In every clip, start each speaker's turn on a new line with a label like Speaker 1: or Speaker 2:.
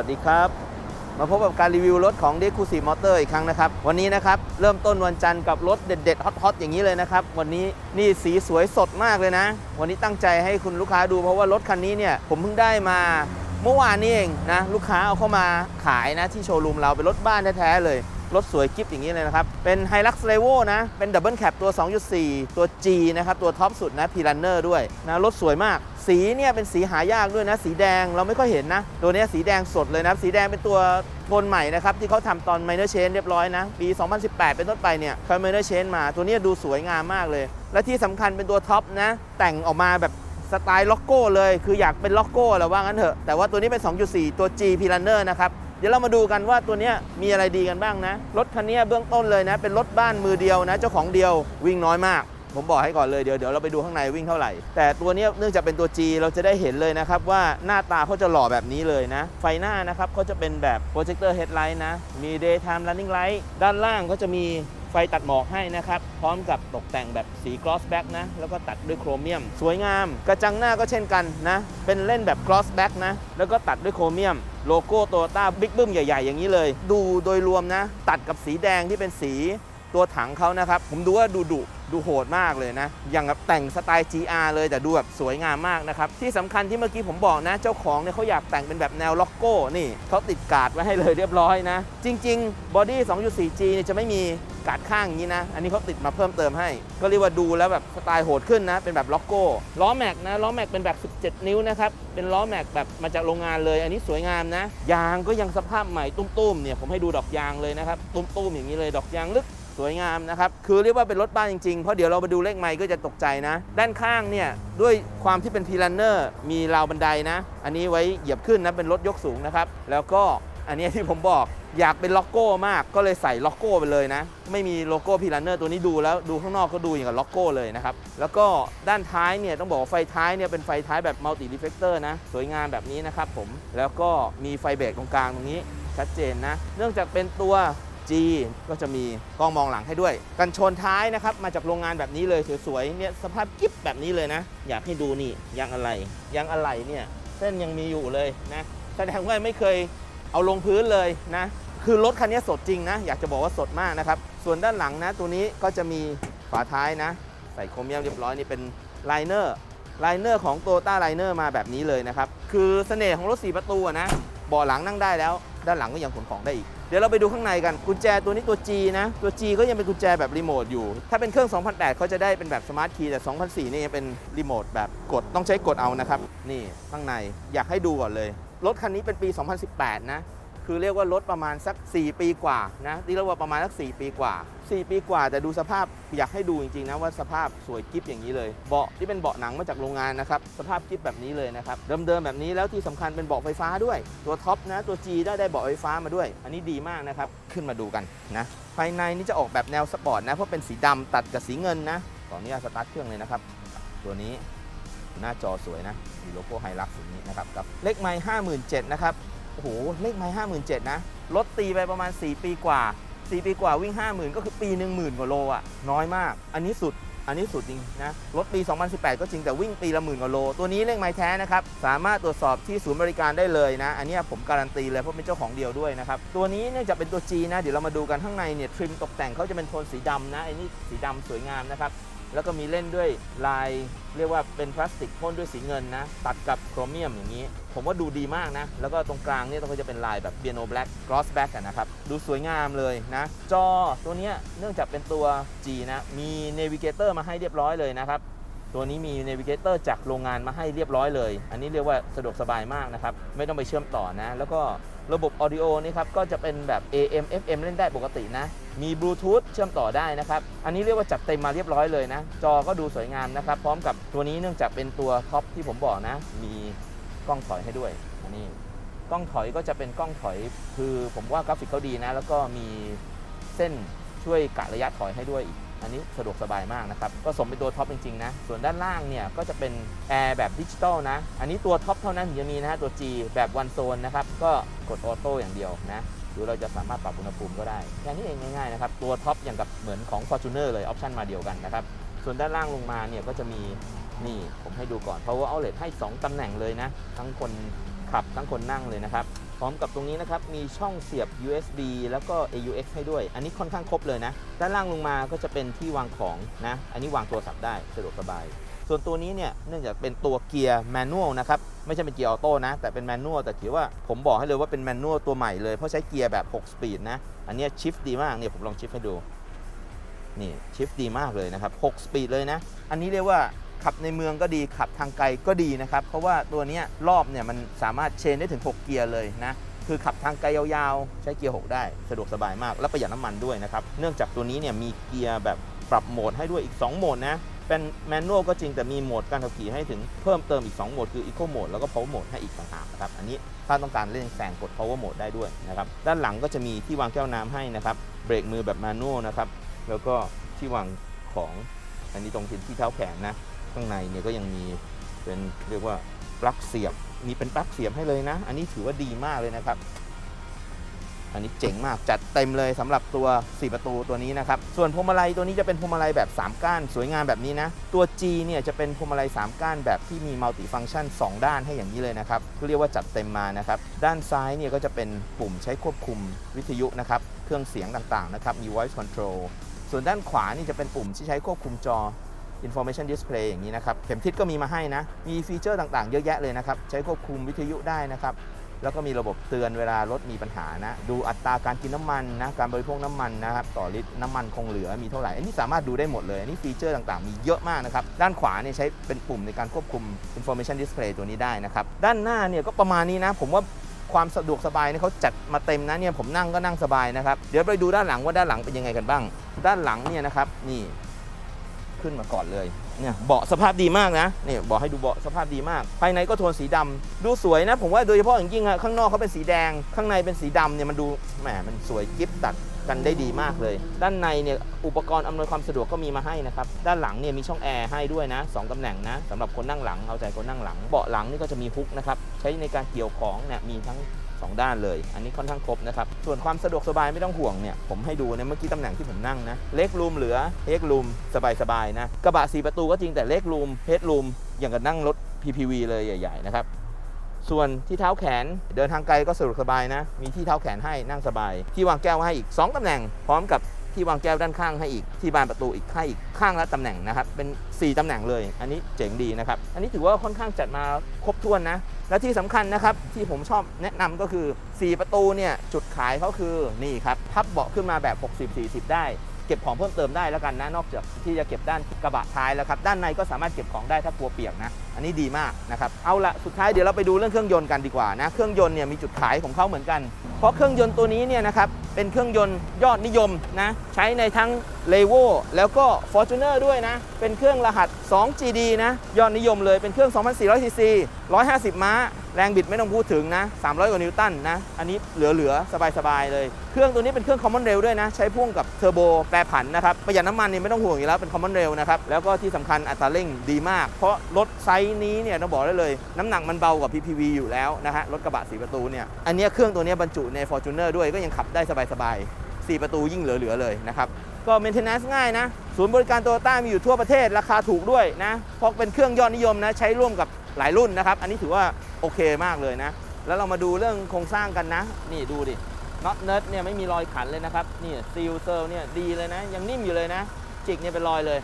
Speaker 1: ัสดีครับ มาพบกับการรีวิวรถของ d e c u s i Motor อีกครั้งนะครับ วันนี้นะครับ เริ่มต้นวันจันทร์กับรถเด็ด ๆ ฮอต ๆ อย่างนี้เลยนะครับ วันนี้นี่สีสวยสดมากเลยนะ วันนี้ตั้งใจให้คุณลูกค้าดูเพราะว่ารถคันนี้เนี่ย ผมเพิ่งได้มาเมื่อวานนี้เองนะ ลูกค้าเอาเข้ามาขายนะที่โชว์รูมเราเป็นรถบ้านแท้ ๆ เลย รถสวยกิ๊บอย่างนี้เลยนะครับ เป็น Hilux Revo นะ เป็นดับเบิลแคปตัว 2.4 ตัว G นะครับ ตัวท็อปสุดนะ p r u n n e r ด้วยนะรถสวยมาก สีเนี่ยเป็นสีหายากด้วยนะ สีแดงเราไม่ค่อยเห็นนะ ตัวเนี้ยสีแดงสดเลยนะ สีแดงเป็นตัวโทนใหม่นะครับ ที่เขาทำตอน Minor Change เรียบร้อยนะ ปี 2018 เป็นต้นไปเนี่ยเขา Minor Change มาตัวเนี้ยดูสวยงามมากเลย และที่สำคัญเป็นตัวท็อปนะ แต่งออกมาแบบสไตล์ล็อกโก้เลย คืออยากเป็นล็อกโก้แล้วว่างั้นเถอะ แต่ว่าตัวนี้เป็น 2.4 ตัว G p r u n n e r นะครับ เดี๋ยวเรามาดูกันว่าตัวนี้มีอะไรดีกันบ้างนะ รถคันนี้เบื้องต้นเลยนะ เป็นรถบ้านมือเดียวนะ เจ้าของเดียววิ่งน้อยมาก ผมบอกให้ก่อนเลยเดี๋ยวเดี๋ยวเราไปดูข้างในวิ่งเท่าไหร่ แต่ตัวนี้เนื่องจากเป็นตัว G เราจะได้เห็นเลยนะครับว่าหน้าตาเขาจะหล่อแบบนี้เลยนะ ไฟหน้านะครับเขาจะเป็นแบบโปรเจคเตอร์เฮดไลท์นะ มี daytime running light ด้านล่างก็จะมี ไฟตัดหมอกให้นะครับ พร้อมกับตกแต่งแบบสี gloss back นะ แล้วก็ตัดด้วยโครเมียม สวยงาม กระจังหน้าก็เช่นกันนะ เป็นเล่นแบบ gloss back นะ แล้วก็ตัดด้วยโครเมียม โลโก้โตโยต้าบิ๊กบึ้มใหญ่ๆ อย่างนี้เลย ดูโดยรวมนะ ตัดกับสีแดงที่เป็นสีตัวถังเขานะครับ ผมดูว่าดูดุดูโหดมากเลยนะ อย่างกับแต่งสไตล์ GR เลยแต่ดูแบบสวยงามมากนะครับ ที่สำคัญที่เมื่อกี้ผมบอกนะ เจ้าของเนี่ยเขาอยากแต่งเป็นแบบแนวล็อกโก้นี่เขาติดกาดไว้ให้เลยเรียบร้อยนะ จริง ๆ บอดี้ 2.4G เนี่ยจะไม่มี กาดข้างอย่างนี้นะ อันนี้เขาติดมาเพิ่มเติมให้ ก็เรียกว่าดูแล้วแบบสไตล์โหดขึ้นนะ เป็นแบบล็อกโก้ล้อแม็กนะล้อแม็กเป็นแบบ 17 นิ้วนะครับ เป็นล้อแม็กแบบมาจากโรงงานเลย อันนี้สวยงามนะ ยางก็ยังสภาพใหม่ตุ้มๆเนี่ยผมให้ดูดอกยางเลยนะครับตุ้มๆอย่างนี้เลยดอกยางลึกสวยงามนะครับคือเรียกว่าเป็นรถบ้านจริงๆ เพราะเดี๋ยวเราไปดูเลขไมค์ก็จะตกใจนะ ด้านข้างเนี่ย ด้วยความที่เป็นพีลันเนอร์มีราวบันไดนะ อันนี้ไว้เหยียบขึ้นนะ เป็นรถยกสูงนะครับ แล้วก็อันนี้ที่ผมบอก อยากเป็นล็อกโก้มากก็เลยใส่ล็อกโก้ไปเลยนะ ไม่มีโลโก้พีลันเนอร์ตัวนี้ดูแล้วดูข้างนอกก็ดูอย่างกับล็อกโก้เลยนะครับ แล้วก็ด้านท้ายเนี่ยต้องบอกว่าไฟท้ายเนี่ยเป็นไฟท้ายแบบมัลติรีเฟกเตอร์นะ สวยงามแบบนี้นะครับผมแล้วก็มีไฟเบรกตรงกลางตรงนี้ชัดเจนนะ เนื่องจากเป็นตัว G ก็จะมีกล้องมองหลังให้ด้วย กันชนท้ายนะครับ มาจากโรงงานแบบนี้เลยสวยๆเนี่ยสภาพกิ๊บแบบนี้เลยนะ อยากให้ดูนี่ยางอะไรยางอะไรเนี่ยเส้นยังมีอยู่เลยนะแสดงว่าไม่เคย เอาลงพื้นเลยนะ คือรถคันนี้สดจริงนะ อยากจะบอกว่าสดมากนะครับ ส่วนด้านหลังนะ ตัวนี้ก็จะมีฝาท้ายนะ ใส่โครเมียมเรียบร้อยนี่เป็นไลเนอร์ไลเนอร์ของโตต้าไลเนอร์มาแบบนี้เลยนะครับ คือเสน่ห์ของรถ4ประตูนะเบาะหลังนั่งได้แล้ว ด้านหลังก็ยังขนของได้อีก เดี๋ยวเราไปดูข้างในกัน กุญแจตัวนี้ตัว G นะ ตัว G ก็ยังเป็นกุญแจแบบรีโมทอยู่ ถ้าเป็นเครื่อง 2008เขาจะได้เป็นแบบสมาร์ทคีย์ แต่2004นี่ยังเป็นรีโมทแบบกด ต้องใช้กดเอานะครับ นี่ข้างใน อยากให้ดูก่อนเลย รถคันนี้เป็นปี 2018 นะ คือเรียกว่ารถประมาณสัก 4 ปีกว่านะที่เรียกว่าประมาณสัก 4 ปีกว่า 4 ปีกว่าแต่ดูสภาพอยากให้ดูจริงๆนะว่าสภาพสวยกิ๊บอย่างนี้เลย เบาะที่เป็นเบาะหนังมาจากโรงงานนะครับสภาพกิ๊บแบบนี้เลยนะครับเดิมๆแบบนี้แล้วที่สำคัญเป็นเบาะไฟฟ้าด้วย ตัวท็อปนะตัว G ได้ได้เบาะไฟฟ้ามาด้วย อันนี้ดีมากนะครับขึ้นมาดูกันนะภายในนี่จะออกแบบแนวสปอร์ตนะเพราะเป็นสีดำตัดกับสีเงินนะขออนุญาตสตาร์ทเครื่องเลยนะครับตัวนี้ หน้าจอสวยนะมีโลโก้ไฮลักซ์อย่างนี้นะครับกับเลขไมล์ห้าหมื่นเจ็ดนะครับโอ้โหเลขไม้ห้าหมื่นเจ็ดนะรถตีไปประมาณ 4 ปีกว่า 4 ปีกว่าวิ่ง 50,000 ก็คือปีหนึ่งหมื่นกว่าโลอะน้อยมาก อันนี้สุดอันนี้สุดจริงนะรถปี 2018 ก็จริงแต่วิ่งปีละหมื่นกว่าโล ตัวนี้เลขไม้แท้นะครับ สามารถตรวจสอบที่ศูนย์บริการได้เลยนะ อันนี้ผมการันตีเลยเพราะเป็นเจ้าของเดียวด้วยนะครับ ตัวนี้เนื่องจากเป็นตัว G นะ เดี๋ยวเรามาดูกันข้างในเนี่ย ทริมตกแต่งเขาจะเป็นโทนสีดำนะไอ้นี่สีดำสวยงามนะครับ แล้วก็มีเล่นด้วยลายเรียกว่าเป็นพลาสติกพ่นด้วยสีเงินนะ ตัดกับโครเมียมอย่างนี้ ผมว่าดูดีมากนะ แล้วก็ตรงกลางเนี่ยก็จะเป็นลายแบบเบียโนแบล็กกรอสแบ็กนะครับ ดูสวยงามเลยนะ จอตัวเนี้ยเนื่องจากเป็นตัว G นะ มีเนวิเกเตอร์มาให้เรียบร้อยเลยนะครับ ตัวนี้มีเนวิเกเตอร์จากโรงงานมาให้เรียบร้อยเลย อันนี้เรียกว่าสะดวกสบายมากนะครับ ไม่ต้องไปเชื่อมต่อนะ แล้วก็ระบบออดิโอนี่ครับ ก็จะเป็นแบบ AM FM เล่นได้ปกตินะ มีบลูทูธเชื่อมต่อได้นะครับ อันนี้เรียกว่าจัดเต็มมาเรียบร้อยเลยนะ จอก็ดูสวยงามนะครับ พร้อมกับตัวนี้เนื่องจากเป็นตัวท็อปที่ผมบอกนะ มีกล้องถอยให้ด้วย อันนี้กล้องถอยก็จะเป็นกล้องถอย คือผมว่ากราฟิกเขาดีนะ แล้วก็มีเส้นช่วยกะระยะถอยให้ด้วยอีก อันนี้สะดวกสบายมากนะครับก็สมเป็นตัวท็อปจริงๆนะส่วนด้านล่างเนี่ยก็จะเป็นแอร์แบบดิจิตอลนะอันนี้ตัวท็อปเท่านั้นถึงจะมีนะฮะตัว G แบบวันโซนนะครับก็กดออโต้อย่างเดียวนะหรือเราจะสามารถปรับอุณหภูมิก็ได้แค่นี้เองง่ายๆนะครับตัวท็อปอย่างกับเหมือนของ Fortuner เลยออปชันมาเดียวกันนะครับส่วนด้านล่างลงมาเนี่ยก็จะมีนี่ผมให้ดูก่อน power outlet ให้ 2ตำแหน่งเลยนะ ทั้งคนขับทั้งคนนั่งเลยนะครับ พร้อมกับตรงนี้นะครับ มีช่องเสียบ USB แล้วก็ AUX ให้ด้วย อันนี้ค่อนข้างครบเลยนะ ด้านล่างลงมาก็จะเป็นที่วางของนะ อันนี้วางโทรศัพท์ได้สะดวกสบาย ส่วนตัวนี้เนี่ย เนื่องจากเป็นตัวเกียร์แมนนวลนะครับ ไม่ใช่เป็นเกียร์ออโต้นะ แต่เป็นแมนนวล แต่ถือว่าผมบอกให้เลยว่าเป็นแมนนวลตัวใหม่เลย เพราะใช้เกียร์แบบ 6 สปีดนะ อันนี้ชิฟดีมาก เนี่ยผมลองชิฟให้ดู นี่ชิฟดีมากเลยนะครับ 6 สปีดเลยนะ อันนี้เรียกว่า ขับในเมืองก็ดีขับทางไกลก็ดีนะครับ เพราะว่าตัวนี้รอบเนี่ยมันสามารถเชนได้ถึง 6 เกียร์เลยนะคือขับทางไกลยาวๆ ใช้เกียร์ 6 ได้สะดวกสบายมาก และประหยัดน้ำมันด้วยนะครับ เนื่องจากตัวนี้เนี่ยมีเกียร์แบบปรับโหมดให้ด้วยอีก 2 โหมดนะเป็นแมนนวลก็จริงแต่มีโหมดการขับขี่ให้ถึงเพิ่มเติมอีก 2 โหมดคือ Eco Mode แล้วก็ Power Mode ให้อีกต่างหากนะครับอันนี้ถ้าต้องการเล่นแซงกด Power Mode ได้ด้วยนะครับด้านหลังก็จะมีที่วางแก้วน้ำให้นะครับเบรกมือแบบแมนนวลนะครับแล้วก็ที่วางของอันนี้ตรงที่เท้าแขนนะ ข้างในเนี่ยก็ยังมีเป็นเรียกว่าปลั๊กเสียบมีเป็นปลั๊กเสียบให้เลยนะ อันนี้ถือว่าดีมากเลยนะครับ อันนี้เจ๋งมากจัดเต็มเลยสำหรับตัว 4 ประตูตัวนี้นะครับ ส่วนพวงมาลัยตัวนี้จะเป็นพวงมาลัยแบบ 3 ก้าน สวยงามแบบนี้นะ ตัว G เนี่ยจะเป็นพวงมาลัย 3 ก้านแบบที่มีมัลติฟัง c t ชัน 2 ด้านให้อย่างนี้เลยนะครับเรียกว่าจัดเต็มมานะครับ ด้านซ้ายเนี่ยก็จะเป็นปุ่มใช้ควบคุมวิทยุนะครับ เครื่องเสียงต่างๆนะครับ มี voice control ส่วนด้านขวานี่จะเป็นปุ่มที่ใช้ควบคุมจอ information display อย่างนี้นะครับ เข็มทิศก็มีมาให้นะ มีฟีเจอร์ต่างๆ เยอะแยะเลยนะครับ ใช้ควบคุมวิทยุได้นะครับ แล้วก็มีระบบเตือนเวลารถมีปัญหานะ ดูอัตราการกินน้ำมันนะ การบริโภคน้ำมันนะครับ ต่อลิตรน้ำมันคงเหลือมีเท่าไหร่ อันนี้สามารถดูได้หมดเลย อันนี้ฟีเจอร์ต่างๆ มีเยอะมากนะครับ ด้านขวาเนี่ยใช้เป็นปุ่มในการควบคุม information display ตัวนี้ได้นะครับ ด้านหน้าเนี่ยก็ประมาณนี้นะ ผมว่าความสะดวกสบายเนี่ยเขาจัดมาเต็มนะเนี่ยผมนั่งก็นั่งสบายนะครับ เดี๋ยวไปดูด้านหลังว่าด้านหลังเป็นยังไงกันบ้าง ด้านหลังเนี่ยนะครับนี่ ขึ้นมาก่อนเลยเนี่ยเบาะสภาพดีมากนะเนี่ยบอกให้ดูเบาะสภาพดีมาก ภายในก็โทนสีดำดูสวยนะ ผมว่าโดยเฉพาะอย่างยิ่งอะข้างนอกเขาเป็นสีแดง ข้างในเป็นสีดำเนี่ยมันดูแหมมันสวยกิฟตัดกันได้ดีมากเลย ด้านในเนี่ยอุปกรณ์อำนวยความสะดวกก็มีมาให้นะครับ ด้านหลังเนี่ยมีช่องแอร์ให้ด้วยนะสองตำแหน่งนะสำหรับคนนั่งหลังเอาใจคนนั่งหลัง เบาะหลังนี่ก็จะมีฮุกนะครับใช้ในการเกี่ยวของเนี่ยมีทั้ง สองด้านเลย อันนี้ค่อนข้างครบนะครับ ส่วนความสะดวกสบายไม่ต้องห่วงเนี่ย ผมให้ดูนะเมื่อกี้ตำแหน่งที่ผมนั่งนะ เล็กรูมเหลือเฮกรูมสบายๆนะ กระบะสีประตูก็จริงแต่เล็กรูมเฮดรูมอย่างกับนั่งรถ PPV เลยใหญ่ ๆ นะครับส่วนที่เท้าแขนเดินทางไกลก็สะดวกสบายนะ มีที่เท้าแขนให้นั่งสบาย ที่วางแก้วให้อีก 2 ตำแหน่ง พร้อมกับที่วางแก้วด้านข้างให้อีก ที่บานประตูอีกให้อีกข้างละตำแหน่งนะครับ เป็น 4 ตำแหน่งเลย อันนี้เจ๋งดีนะครับ อันนี้ถือว่าค่อนข้างจัดมาครบถ้วนนะ และที่สำคัญนะครับที่ผมชอบแนะนำก็คือ 4 ประตูเนี่ยจุดขายเขาคือนี่ครับพับเบาะขึ้นมาแบบ 60-40 ได้ เก็บของเพิ่มเติมได้แล้วกันนะนอกจากที่จะเก็บด้านกระบะท้ายแล้วครับด้านในก็สามารถเก็บของได้ถ้ากลัวเปียกนะ อันนี้ดีมากนะครับเอาละสุดท้ายเดี๋ยวเราไปดูเรื่องเครื่องยนต์กันดีกว่านะเครื่องยนต์เนี่ยมีจุดขายของเขาเหมือนกัน เพราะเครื่องยนต์ตัวนี้เนี่ยนะครับเป็นเครื่องยนต์ยอดนิยมนะใช้ในทั้ง l e v o แล้วก็ Fortuner ด้วยนะ เป็นเครื่องรหัส 2GD นะยอดนิยมเลยเป็นเครื่อง 2,400 cc 150 ม้า แรงบิดไม่ต้องพูดถึงนะ 300 กว่านิวตันนะ อันนี้เหลือๆ สบายๆ เลย เครื่องตัวนี้เป็นเครื่อง Common Rail ด้วยนะ ใช้พ่วงกับเทอร์โบแปรผันนะครับ ประหยัดน้ำมันนี่ไม่ต้องห่วงอยู่แล้ว เป็น Common Rail นะครับ แล้วก็ที่สำคัญอัตราเร่งดีมาก เพราะรถไซส์นี้เนี่ยต้องบอกได้เลย น้ำหนักมันเบากว่า PPV อยู่แล้วนะฮะ รถกระบะสีประตูเนี่ย อันนี้เครื่องตัวนี้บรรจุใน Fortuner ด้วย ก็ยังขับได้สบายๆ 4 ประตูยิ่งเหลือๆ เลยนะครับ ก็ maintenance ง่ายนะ ศูนย์บริการโตโยต้ามีอยู่ทั่วประเทศราคาถูกด้วยนะ เพราะเป็นเครื่องยอดนิยมนะ ใช้ร่วมกับหลายรุ่นนะครับ อันนี้ถือว่าโอเคมากเลยนะ แล้วเรามาดูเรื่องโครงสร้างกันนะ นี่ดูดิน็อตเนิร์ดเนี่ยไม่มีรอยขันเลยนะครับ นี่ซีลเซอร์เนี่ยดีเลยนะ ยังนิ่มอยู่เลยนะ จิกเนี่ยเป็นรอยเลย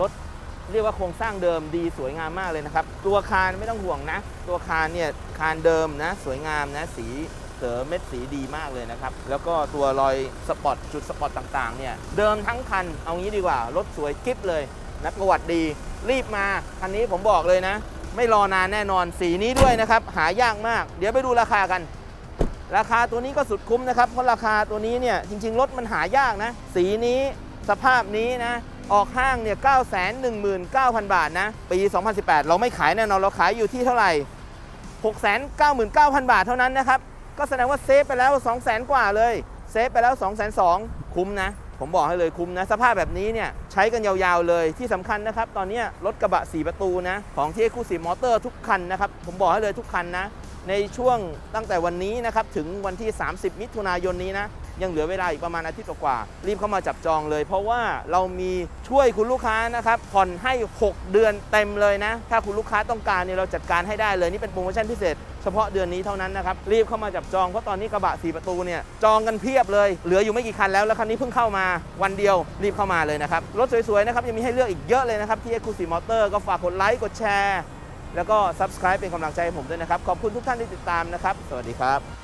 Speaker 1: รถเรียกว่าโครงสร้างเดิมดีสวยงามมากเลยนะครับ ตัวคานไม่ต้องห่วงนะ ตัวคานเนี่ยคานเดิมนะ สวยงามนะ สี เสริมเม็ดสีดีมากเลยนะครับ แล้วก็ตัวรอยสปอตจุดสปอตต่างๆเนี่ยเดิมทั้งคันเอางี้ดีกว่า รถสวยกิ๊บเลยนะประวัติดี รีบมาคันนี้ผมบอกเลยนะ ไม่รอนานแน่นอนสีนี้ด้วยนะครับ หายากมาก เดี๋ยวไปดูราคากัน ราคาตัวนี้ก็สุดคุ้มนะครับ เพราะราคาตัวนี้เนี่ยจริง ๆ รถมันหายากนะ สีนี้สภาพนี้นะออกห้างเนี่ย 9 1 9 0 0 0 บาทนะ ปี 2018 เราไม่ขายแน่นอน เราขายอยู่ที่เท่าไหร่ 699,000 บาทเท่านั้นนะครับ ก็แสดงว่าเซฟไปแล้ว 200,000กว่าเลย เซฟไปแล้ว202,000คุ้มนะ ผมบอกให้เลยคุ้มนะ สภาพแบบนี้เนี่ยใช้กันยาวๆเลยที่สำคัญนะครับ ตอนนี้รถกระบะ 4 ประตูนะ ของที่คูซีมอเตอร์ทุกคันนะครับ ผมบอกให้เลยทุกคันนะ ในช่วงตั้งแต่วันนี้นะครับ ถึงวันที่ 30 มิถุนายนนี้นะยังเหลือเวลาอีกประมาณอาทิตย์กว่า รีบเข้ามาจับจองเลย เพราะว่าเรามีช่วยคุณลูกค้านะครับ ผ่อนให้ 6 เดือนเต็มเลยนะ ถ้าคุณลูกค้าต้องการเนี่ยเราจัดการให้ได้เลย นี่เป็นโปรโมชั่นพิเศษ เฉพาะเดือนนี้เท่านั้นนะครับ รีบเข้ามาจับจอง เพราะตอนนี้กระบะ 4 ประตูเนี่ยจองกันเพียบเลย เหลืออยู่ไม่กี่คันแล้ว แล้วคันนี้เพิ่งเข้ามาวันเดียวรีบเข้ามาเลยนะครับ รถสวยๆนะครับยังมีให้เลือกอีกเยอะเลยนะครับที่ Exclusive Motor ก็ฝากกดไลค์กดแชร์แล้วก็ Subscribe เป็นกำลังใจให้ผมด้วยนะครับ ขอบคุณทุกท่านที่ติดตามนะครับ สวัสดีครับ